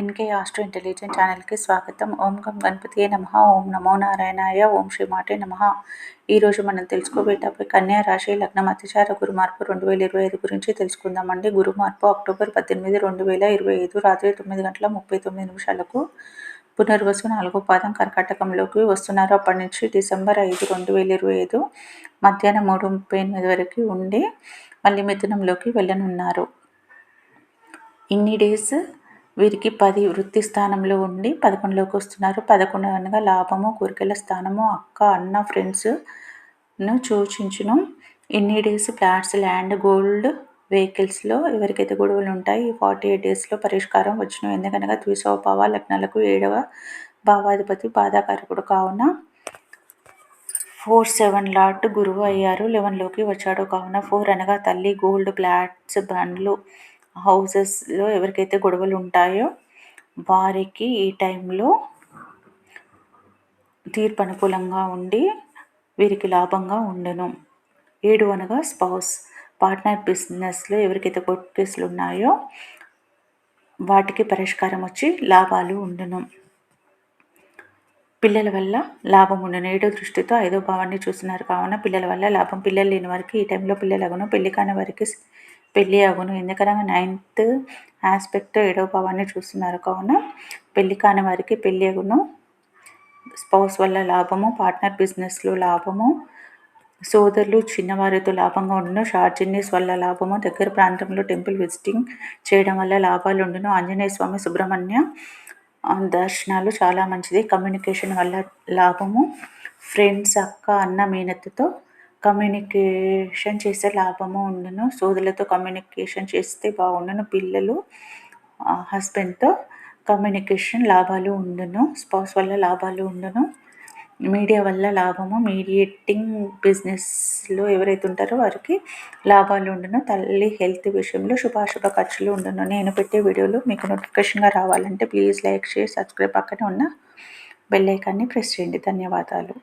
NK astro intelligent ఛానల్కి స్వాగతం. ఓం గం గణపతి నమ. ఓం నమో నారాయణాయ. ఓం శ్రీ మాటే నమ. ఈరోజు మనం తెలుసుకోబోయే టాపిక్ కన్యా రాశి లగ్నం అతిచార గురు మార్పు రెండు వేల ఇరవై ఐదు గురించి తెలుసుకుందామండి. గురు మార్పు అక్టోబర్ పద్దెనిమిది రెండు వేల ఇరవై ఐదు రాత్రి తొమ్మిది గంటల ముప్పై తొమ్మిది నిమిషాలకు పునర్వసు నాలుగో పాదం కర్కాటకంలోకి వస్తున్నారు. అప్పటి నుంచి డిసెంబర్ ఐదు రెండు వేల ఇరవై ఐదు మధ్యాహ్నం మూడు ముప్పై ఎనిమిది వరకు ఉండి మళ్ళీ మిథునంలోకి వెళ్ళనున్నారు. ఇన్ని డేస్ వీరికి పది వృత్తి స్థానంలో ఉండి పదకొండులోకి వస్తున్నారు. పదకొండు అనగా లాభము కోరికల స్థానము అక్క అన్న ఫ్రెండ్స్ను సూచించును. ఇన్ని డేస్ ఫ్లాట్స్ ల్యాండ్ గోల్డ్ వెహికల్స్లో ఎవరికైతే గొడవలు ఉంటాయి ఈ ఫార్టీ ఎయిట్ డేస్లో పరిష్కారం వచ్చును. ఎందుకనగా ద్విసోభావ లగ్నాలకు ఏడవ భావాధిపతి బాధాకారకుడు కావున ఫోర్ సెవెన్ లాట్ గురువు అయ్యారు. లెవెన్లోకి వచ్చాడు కావున ఫోర్ అనగా తల్లి గోల్డ్ ఫ్లాట్స్ బండ్లు హౌసెస్లో ఎవరికైతే గొడవలు ఉంటాయో వారికి ఈ టైంలో తీర్పు అనుకూలంగా ఉండి వీరికి లాభంగా ఉండను. ఏడు అనగా స్పౌస్. పార్ట్నర్ బిజినెస్లో ఎవరికైతే కోర్టు కేసులు ఉన్నాయో వాటికి పరిష్కారం వచ్చి లాభాలు ఉండను. పిల్లల వల్ల లాభం ఉండను. ఏడో దృష్టితో ఐదో భావాన్ని చూస్తున్నారు. కావున పిల్లల వల్ల లాభం. పిల్లలు లేని వారికి ఈ టైంలో పిల్లలగును పెళ్ళి కాని వారికి పెళ్ళి అగును ఎందుకనగా నైన్త్ ఆస్పెక్ట్ ఏడవ భావాన్ని చూస్తున్నారు కావున పెళ్ళి కాని వారికి పెళ్ళి అగును స్పౌస్ వల్ల లాభము పార్ట్నర్ బిజినెస్లో లాభము సోదరులు చిన్నవారితో లాభంగా ఉండును షార్ట్ జర్నీస్ వల్ల లాభము దగ్గర ప్రాంతంలో టెంపుల్ విజిటింగ్ చేయడం వల్ల లాభాలు ఉండును. ఆంజనేయ స్వామి సుబ్రహ్మణ్య దర్శనాలు చాలా మంచిది. కమ్యూనికేషన్ వల్ల లాభము. ఫ్రెండ్స్ అక్క అన్న మీనత్తతో కమ్యూనికేషన్ చేస్తే లాభము ఉండును. సోదరులతో కమ్యూనికేషన్ చేస్తే బాగుండును. పిల్లలు హస్బెండ్తో కమ్యూనికేషన్ లాభాలు ఉండును. స్పౌస్ వల్ల లాభాలు ఉండును. మీడియా వల్ల లాభము మీడియేటింగ్ బిజినెస్లో ఎవరైతే ఉంటారో వారికి లాభాలు ఉండును. తల్లి హెల్త్ విషయంలో శుభాశుభ ఖర్చులు ఉండును. నేను పెట్టే వీడియోలు మీకు నోటిఫికేషన్గా రావాలంటే ప్లీజ్ లైక్ షేర్ సబ్స్క్రైబ్ పక్కనే ఉన్న బెల్ ఐకాన్ని ప్రెస్ చేయండి. ధన్యవాదాలు.